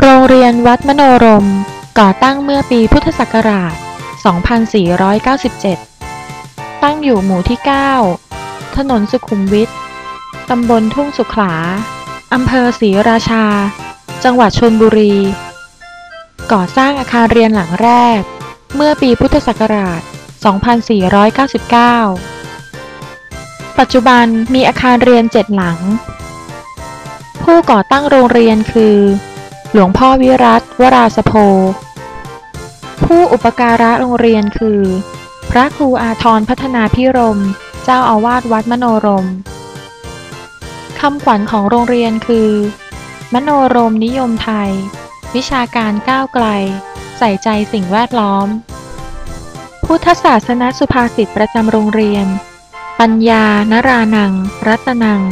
โรงเรียนวัดมโนรม ก่อตั้งเมื่อปีพุทธศักราช 2497 ตั้งอยู่หมู่ที่ 9 ถนนสุขุมวิท ตำบลทุ่งสุขลา อำเภอศรีราชา จังหวัดชลบุรี ก่อสร้างอาคารเรียนหลังแรก เมื่อปีพุทธศักราช 2499 ปัจจุบันมีอาคารเรียนเจ็ดหลัง ผู้ก่อตั้งโรงเรียนคือ หลวงพ่อวิรัตวราสโพ ผู้อุปการะโรงเรียนคือ พระครูอาทรพัฒนาพิรม เจ้าอาวาสวัดมโนรมคำขวัญของโรงเรียนคือ มโนรมนิยมไทย วิชาการก้าวไกล ใส่ใจสิ่งแวดล้อม พุทธศาสนสุภาษิตประจำโรงเรียน ปัญญานรานัง รัตนัง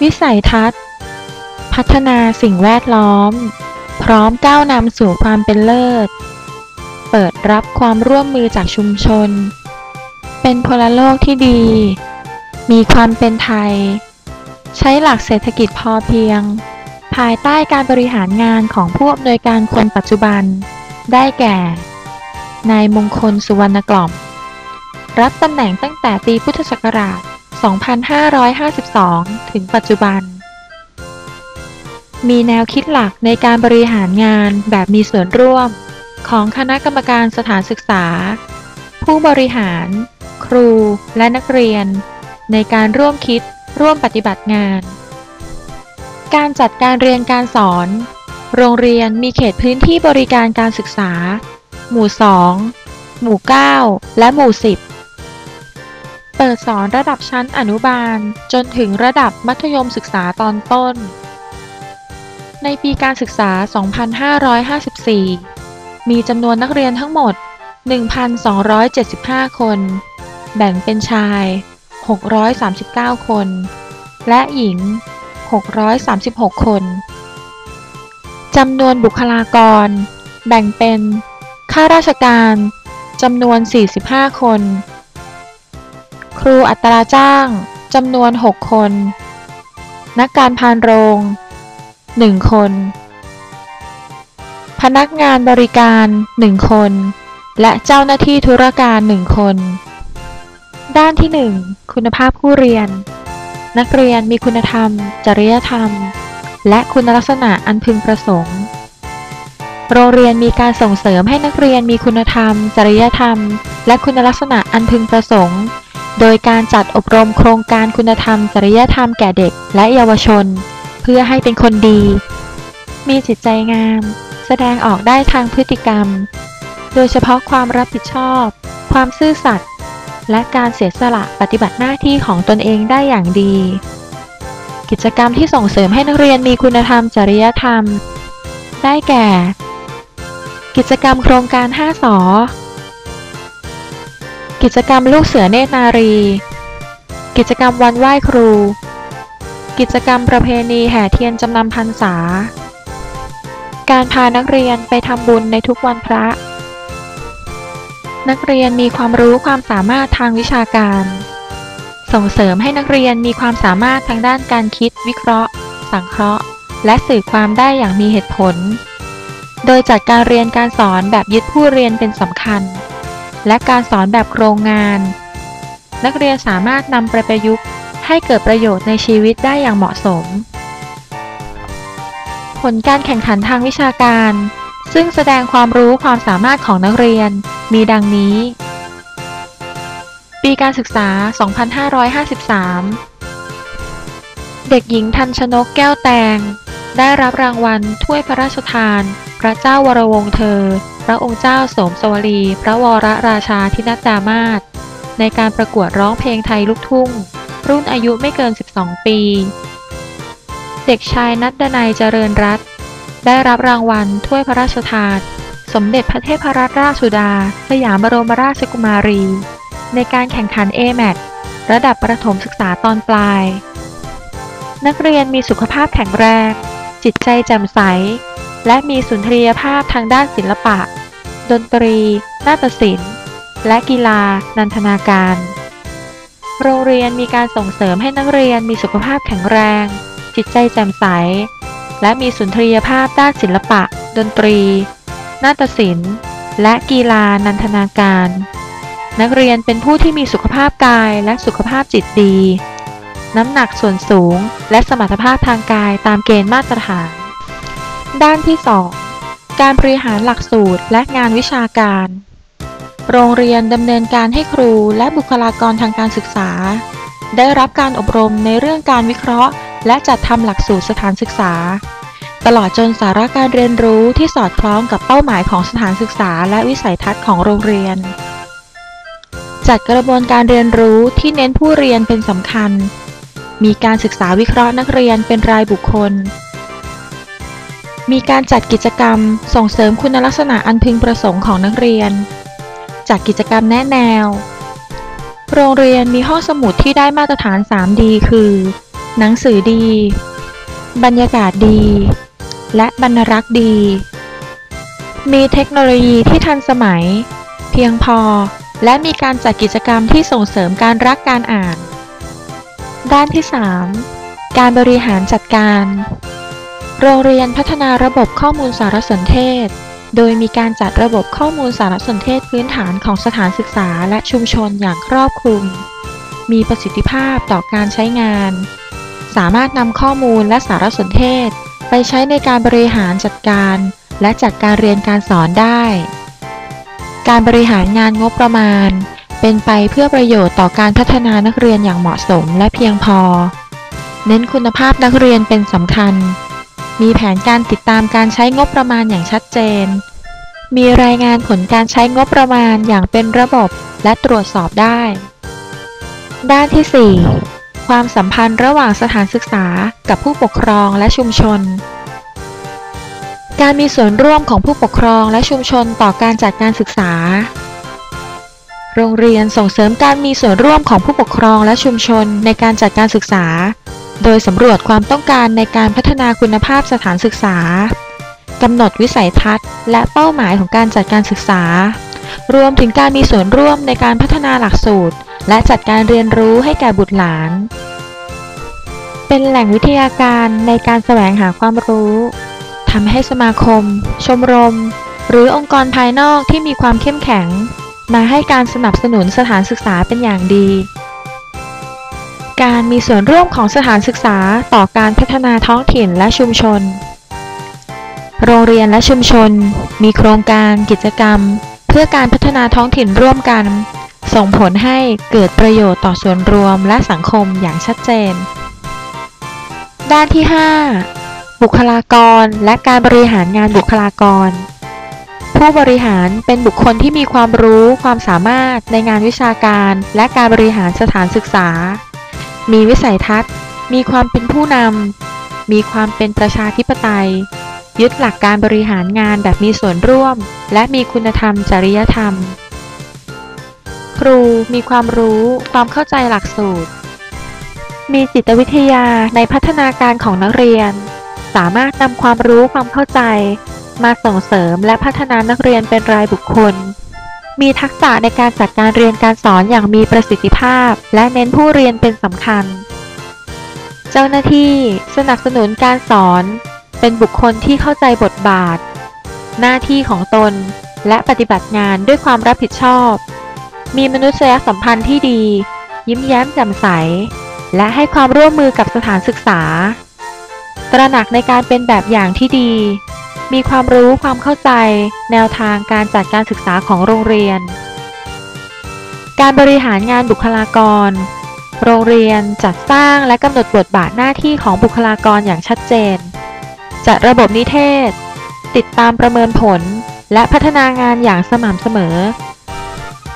วิสัยทัศน์ พัฒนาสิ่งแวดล้อม พร้อมก้าวนำสู่ความเป็นเลิศ เปิดรับความร่วมมือจากชุมชน เป็นพลโลกที่ดี มีความเป็นไทย ใช้หลักเศรษฐกิจพอเพียง ภายใต้การบริหารงานของผู้อำนวยการคนปัจจุบัน ได้แก่ นายมงคลสุวรรณกล่อม รับตำแหน่งตั้งแต่ปีพุทธศักราช 2552 ถึงปัจจุบัน มีแนวคิดหลักในการบริหารงานแบบมีส่วนร่วม ของคณะกรรมการสถานศึกษา ผู้บริหาร ครูและนักเรียน ในการร่วมคิดร่วมปฏิบัติงาน การจัดการเรียนการสอน โรงเรียนมีเขตพื้นที่บริการการศึกษา หมู่ 2 หมู่ 9 และหมู่ 10 เปิดสอนระดับชั้นอนุบาลจนถึงระดับมัธยมศึกษาตอนต้น ในปีการศึกษา 2554 มีจำนวนนักเรียนทั้งหมด 1,275 คน แบ่งเป็นชาย 639 คน และหญิง 636 คน จำนวนบุคลากร แบ่งเป็น ข้าราชการ จำนวน 45 คน ครูอัตราจ้าง จำนวน 6 คน นักการพานโรง 1คน พนักงานบริการ1คน และเจ้าหน้าที่ธุรการ1คน ด้านที่1คุณภาพผู้เรียน นักเรียนมีคุณธรรม จริยธรรม และคุณลักษณะอันพึงประสงค์ โรงเรียนมีการส่งเสริมให้นักเรียนมีคุณธรรม จริยธรรม และคุณลักษณะอันพึงประสงค์ โดยการจัดอบรมโครงการคุณธรรม จริยธรรมแก่เด็กและเยาวชน เพื่อให้เป็นคนดี มีจิตใจงาม แสดงออกได้ทางพฤติกรรม โดยเฉพาะความรับผิดชอบ ความซื่อสัตย์และการเสียสละปฏิบัติหน้าที่ของตนเองได้อย่างดี กิจกรรมที่ส่งเสริมให้นักเรียนมีคุณธรรมจริยธรรม ได้แก่ กิจกรรมโครงการ 5สอกิจกรรมลูกเสือเนตรนารี กิจกรรมวันไหว้ครู กิจกรรมประเพณีแห่เทียนจำนำพรรษา การพานักเรียนไปทำบุญในทุกวันพระ นักเรียนมีความรู้ความสามารถทางวิชาการ ส่งเสริมให้นักเรียนมีความสามารถทางด้านการคิดวิเคราะห์ สังเคราะห์ และสื่อความได้อย่างมีเหตุผล โดยจัดการเรียนการสอนแบบยึดผู้เรียนเป็นสำคัญ และการสอนแบบโครงงาน นักเรียนสามารถนำไปประยุกต์ ให้เกิดประโยชน์ในชีวิตได้อย่างเหมาะสม ผลการแข่งขันทางวิชาการ ซึ่งแสดงความรู้ความสามารถของนักเรียน มีดังนี้ ปีการศึกษา 2553 เด็กหญิงทันชนกแก้วแตง ได้รับรางวัลถ้วยพระราชทาน พระเจ้าวรวงเธอ พระองค์เจ้าสมสวรี พระวรราชาธินัดดามาศในการประกวดร้องเพลงไทยลูกทุ่ง รุ่นอายุไม่เกิน 12 ปี เด็กชายนัดดนัยเจริญรัตน์ได้รับรางวัลถ้วยพระราชทาน สมเด็จพระเทพรัตนราชสุดา สยามบรมราชกุมารี ในการแข่งขัน AMAT ระดับประถมศึกษาตอนปลาย นักเรียนมีสุขภาพแข็งแรง จิตใจแจ่มใส และมีสุนทรียภาพทางด้านศิลปะ ดนตรี นาฏศิลป์ และกีฬา นันทนาการ โรงเรียนมีการส่งเสริมให้นักเรียนมีสุขภาพแข็งแรง จิตใจแจ่มใส และมีสุนทรียภาพด้านศิลปะ ดนตรี นาฏศิลป์ และกีฬานันทนาการ นักเรียนเป็นผู้ที่มีสุขภาพกายและสุขภาพจิตดี น้ำหนักส่วนสูง และสมรรถภาพทางกายตามเกณฑ์มาตรฐาน ด้านที่ 2 การบริหารหลักสูตรและงานวิชาการ โรงเรียนดำเนินการให้ครูและบุคลากรทางการศึกษา ได้รับการอบรมในเรื่องการวิเคราะห์ และจัดทำหลักสูตรสถานศึกษา ตลอดจนสาระการเรียนรู้ที่สอดคล้องกับเป้าหมายของสถานศึกษา และวิสัยทัศน์ของโรงเรียน จัดกระบวนการเรียนรู้ที่เน้นผู้เรียนเป็นสำคัญ มีการศึกษาวิเคราะห์นักเรียนเป็นรายบุคคล มีการจัดกิจกรรม ส่งเสริมคุณลักษณะอันพึงประสงค์ของนักเรียน จัดกิจกรรมแนะแนว โรงเรียนมีห้องสมุดที่ได้มาตรฐาน 3D คือ หนังสือดี บรรยากาศดี และบรรรักษ์ดี มีเทคโนโลยีที่ทันสมัย เพียงพอ และมีการจัดกิจกรรมที่ส่งเสริมการรักการอ่าน ด้านที่ 3 การบริหารจัดการ โรงเรียนพัฒนาระบบข้อมูลสารสนเทศ โดยมีการจัดระบบข้อมูลสารสนเทศพื้นฐานของสถานศึกษาและชุมชนอย่างครอบคลุม มีประสิทธิภาพต่อการใช้งาน สามารถนำข้อมูลและสารสนเทศ ไปใช้ในการบริหารจัดการ และจัดการเรียนการสอนได้ การบริหารงานงบประมาณ เป็นไปเพื่อประโยชน์ต่อการพัฒนานักเรียนอย่างเหมาะสมและเพียงพอ เน้นคุณภาพนักเรียนเป็นสำคัญ มีแผนการติดตามการใช้งบประมาณอย่างชัดเจน มีรายงานผลการใช้งบประมาณอย่างเป็นระบบและตรวจสอบได้ ด้านที่ 4 ความสัมพันธ์ระหว่างสถานศึกษากับผู้ปกครองและชุมชน การมีส่วนร่วมของผู้ปกครองและชุมชนต่อการจัดการศึกษา โรงเรียนส่งเสริมการมีส่วนร่วมของผู้ปกครองและชุมชนในการจัดการศึกษา โดยสำรวจความต้องการในการพัฒนาคุณภาพสถานศึกษากำหนดวิสัยทัศน์ และเป้าหมายของการจัดการศึกษา รวมถึงการมีส่วนร่วมในการพัฒนาหลักสูตร และจัดการเรียนรู้ให้แก่บุตรหลาน เป็นแหล่งวิทยาการในการแสวงหาความรู้ทำให้สมาคม ชมรม หรือองค์กรภายนอกที่มีความเข้มแข็ง มาให้การสนับสนุนสถานศึกษาเป็นอย่างดี มีส่วนร่วมของสถานศึกษาต่อการพัฒนาท้องถิ่นและชุมชน โรงเรียนและชุมชน มีโครงการกิจกรรม เพื่อการพัฒนาท้องถิ่นร่วมกัน ส่งผลให้เกิดประโยชน์ต่อส่วนรวมและสังคมอย่างชัดเจน ด้านที่ 5 บุคลากรและการบริหารงานบุคลากร ผู้บริหารเป็นบุคคลที่มีความรู้ความสามารถในงานวิชาการ และการบริหารสถานศึกษา มีวิสัยทัศน์ มีความเป็นผู้นำ มีความเป็นประชาธิปไตย ยึดหลักการบริหารงานแบบมีส่วนร่วม และมีคุณธรรมจริยธรรม ครูมีความรู้ ความเข้าใจหลักสูตร มีจิตวิทยาในพัฒนาการของนักเรียน สามารถนำความรู้ความเข้าใจ มาส่งเสริมและพัฒนานักเรียนเป็นรายบุคคล มีทักษะในการจัดการเรียนการสอนอย่างมีประสิทธิภาพ และเน้นผู้เรียนเป็นสำคัญ เจ้าหน้าที่สนับสนุนการสอน เป็นบุคคลที่เข้าใจบทบาท หน้าที่ของตน และปฏิบัติงานด้วยความรับผิดชอบ มีมนุษยสัมพันธ์ที่ดี ยิ้มแย้มแจ่มใส และให้ความร่วมมือกับสถานศึกษา ตระหนักในการเป็นแบบอย่างที่ดี มีความรู้ความเข้าใจ แนวทางการจัดการศึกษาของโรงเรียน การบริหารงานบุคลากร โรงเรียนจัดสร้างและกำหนดบทบาทหน้าที่ของบุคลากรอย่างชัดเจน จัดระบบนิเทศ ติดตามประเมินผล และพัฒนางานอย่างสม่ำเสมอ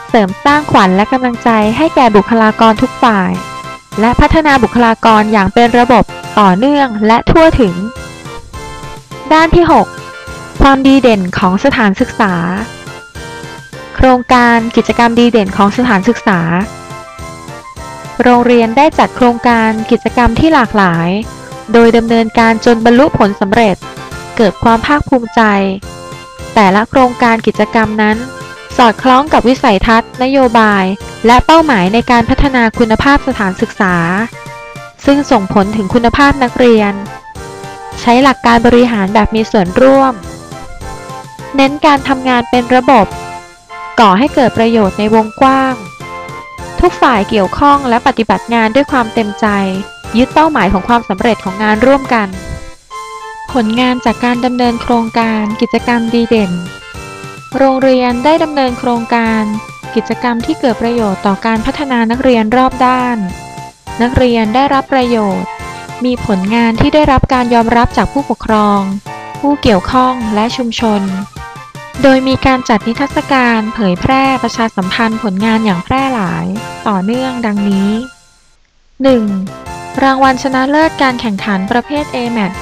เสริมสร้างขวัญและกำลังใจให้แก่บุคลากรทุกฝ่าย และพัฒนาบุคลากรอย่างเป็นระบบต่อเนื่องและทั่วถึงด้านที่6 ความดีเด่นของสถานศึกษา โครงการกิจกรรมดีเด่นของสถานศึกษา โรงเรียนได้จัดโครงการกิจกรรมที่หลากหลาย โดยดำเนินการจนบรรลุผลสำเร็จ เกิดความภาคภูมิใจ แต่ละโครงการกิจกรรมนั้น สอดคล้องกับวิสัยทัศน์ นโยบาย และเป้าหมายในการพัฒนาคุณภาพสถานศึกษา ซึ่งส่งผลถึงคุณภาพนักเรียนเชช้หลักการบริหารแบบมีส่วนร่วม เน้นการทำงานเป็นระบบ ก่อให้เกิดประโยชน์ในวงกว้าง ทุกฝ่ายเกี่ยวข้องและปฏิบัติงานด้วยความเต็มใจ ยึดเป้าหมายของความสำเร็จของงานร่วมกัน ผลงานจากการดำเนินโครงการกิจกรรมดีเด่น โรงเรียนได้ดำเนินโครงการ กิจกรรมที่เกิดประโยชน์ต่อการพัฒนานักเรียนรอบด้าน นักเรียนได้รับประโยชน์ มีผลงานที่ได้รับการยอมรับจากผู้ปกครองผู้เกี่ยวข้องและชุมชน โดยมีการจัดนิทรรศการเผยแพร่ประชาสัมพันธ์ผลงานอย่างแพร่หลาย ต่อเนื่องดังนี้ 1. รางวัลชนะเลิศการแข่งขันประเภท a m a t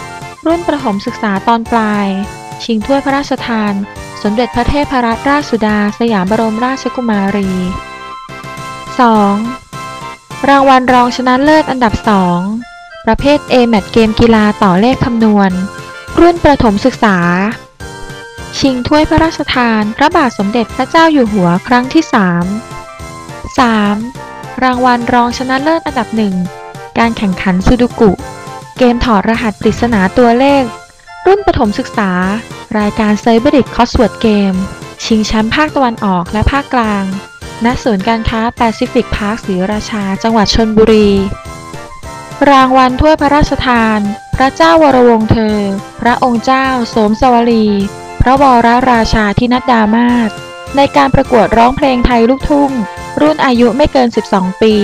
รุ่นประถมศึกษาตอนปลาย ชิงถ้วยพระราชทาน สมเด็จพระเทพรัตนราชสุดา สยามบรมราชกุมารี 2. รางวัลรองชนะเลิศอันดับ 2 ประเภท a m a t เกมกีฬาต่อเลขคำนวณ รุ่นประถมศึกษา ชิงถ้วยพระราชทาน พระบาทสมเด็จพระเจ้าอยู่หัวครั้งที่ 3 3. รางวัลรองชนะเลิศอันดับหนึ่ง การแข่งขันซูดูกุ เกมถอดรหัสปริศนาตัวเลข รุ่นประถมศึกษา รายการเซ r บริ c คอส w ว r d เกม ชิงแชมป์ภาคตะวันออกและภาคกลาง ณ ศูนย์การค้าแปซิฟิกพาร์คศรีราชา จังหวัดชนบุรี รางวัลถ้วยพระราชทาน พระเจ้าวรวงเธอ พระองค์เจ้า โสมสวลี ระวรราชาธินัดดามาศในการประกวดร้องเพลงไทยลูกทุ่ง รุ่นอายุไม่เกิน 12 ปี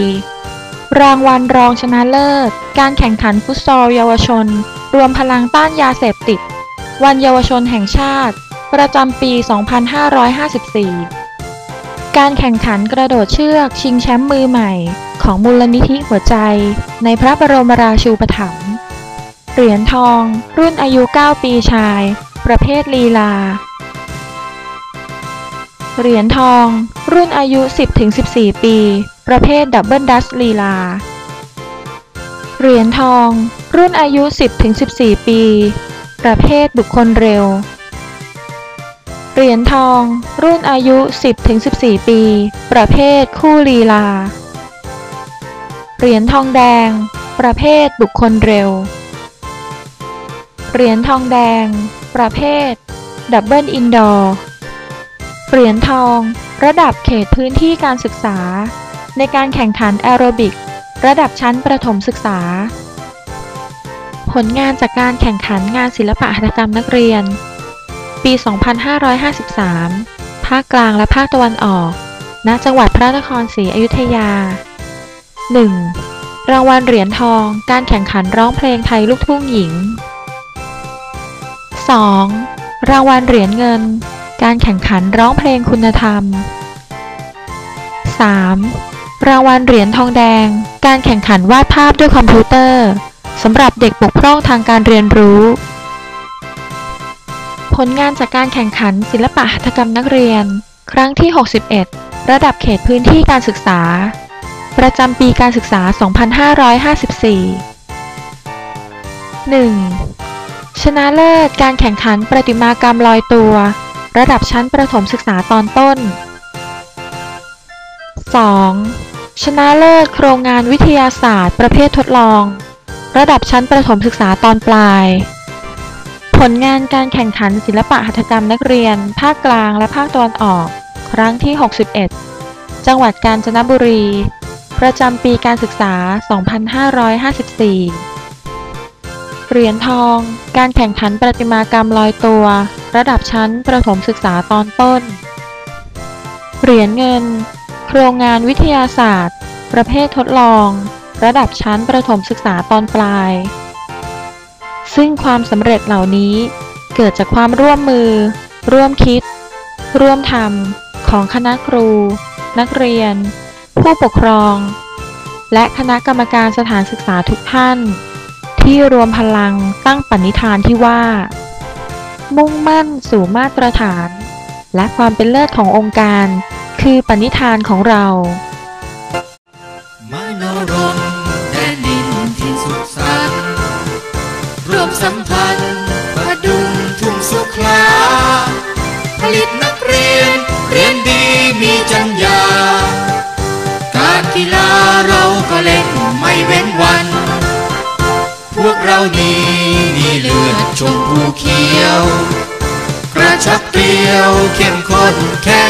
รางวัลรองชนะเลิศ การแข่งขันฟุตซอลเยาวชน รวมพลังต้านยาเสพติด วันเยาวชนแห่งชาติ ประจำปี 2554 การแข่งขันกระโดดเชือกชิงแชมป์มือใหม่ ของมูลนิธิหัวใจ ในพระบรมราชูปถัมภ์เหรียญทอง รุ่นอายุ 9 ปีชาย ประเภทลีลา เหรียญทอง รุ่นอายุ 10-14 ปี ประเภทดับเบิลดัสลีลา เหรียญทอง รุ่นอายุ 10-14 ปี ประเภทบุคคลเร็ว เหรียญทอง รุ่นอายุ 10-14 ปี ประเภทคู่ลีลา เหรียญทองแดง ประเภทบุคคลเร็วเหรียญทองแดง ประเภท ดับเบิลอินดอร์เหรียญทอง ระดับเขตพื้นที่การศึกษา ในการแข่งขันแอโรบิก ระดับชั้นประถมศึกษา ผลงานจากการแข่งขันงานศิลปะหัตถกรรมนักเรียน ปี 2553 ภาคกลางและภาคตะวันออก ณ จังหวัดพระนครศรีอยุธยา 1. รางวัลเหรียญทอง การแข่งขันร้องเพลงไทยลูกทุ่งหญิง 2. รางวัลเหรียญเงิน การแข่งขันร้องเพลงคุณธรรม 3. รางวัลเหรียญทองแดง การแข่งขันวาดภาพด้วยคอมพิวเตอร์สำหรับเด็กบกพร่องทางการเรียนรู้ ผลงานจากการแข่งขันศิลปะหัตถกรรมนักเรียน ครั้งที่ 61 ระดับเขตพื้นที่การศึกษา ประจำปีการศึกษา 2554 1. ชนะเลิศการแข่งขันประติมากรรมลอยตัว ระดับชั้นประถมศึกษาตอนต้น 2. ชนะเลิศโครงงานวิทยาศาสตร์ ประเภททดลอง ระดับชั้นประถมศึกษาตอนปลาย ผลงานการแข่งขันศิลปะหัตถกรรมนักเรียน ภาคกลางและภาคตะวันออก ครั้งที่ 61 จังหวัดกาญจนบุรี ประจำปีการศึกษา 2554 เหรียญทอง การแข่งขันประติมากรรมลอยตัว ระดับชั้นประถมศึกษาตอนต้น เหรียญเงิน โครงงานวิทยาศาสตร์ ประเภททดลอง ระดับชั้นประถมศึกษาตอนปลาย ซึ่งความสำเร็จเหล่านี้ เกิดจากความร่วมมือ ร่วมคิด ร่วมทำของคณะครู นักเรียน ผู้ปกครอง และคณะกรรมการสถานศึกษาทุกท่าน ที่รวมพลังตั้งปณิธานที่ว่า มุ่งมั่นสู่มาตรฐาน และความเป็นเลิศขององค์การ คือปณิธานของเรามโนรมแดนดินที่สุขสันต์ร่วมสัมพันธ์ประดุงทุ่งสุขลาผลิตนักเรียน เรียนดีมีจัญญา การกีฬาเราก็เล่นไม่เว้นวัน เรานี้มีเลือดชมพูเขียว กระชับเกลียวเข้มข้นแข็ง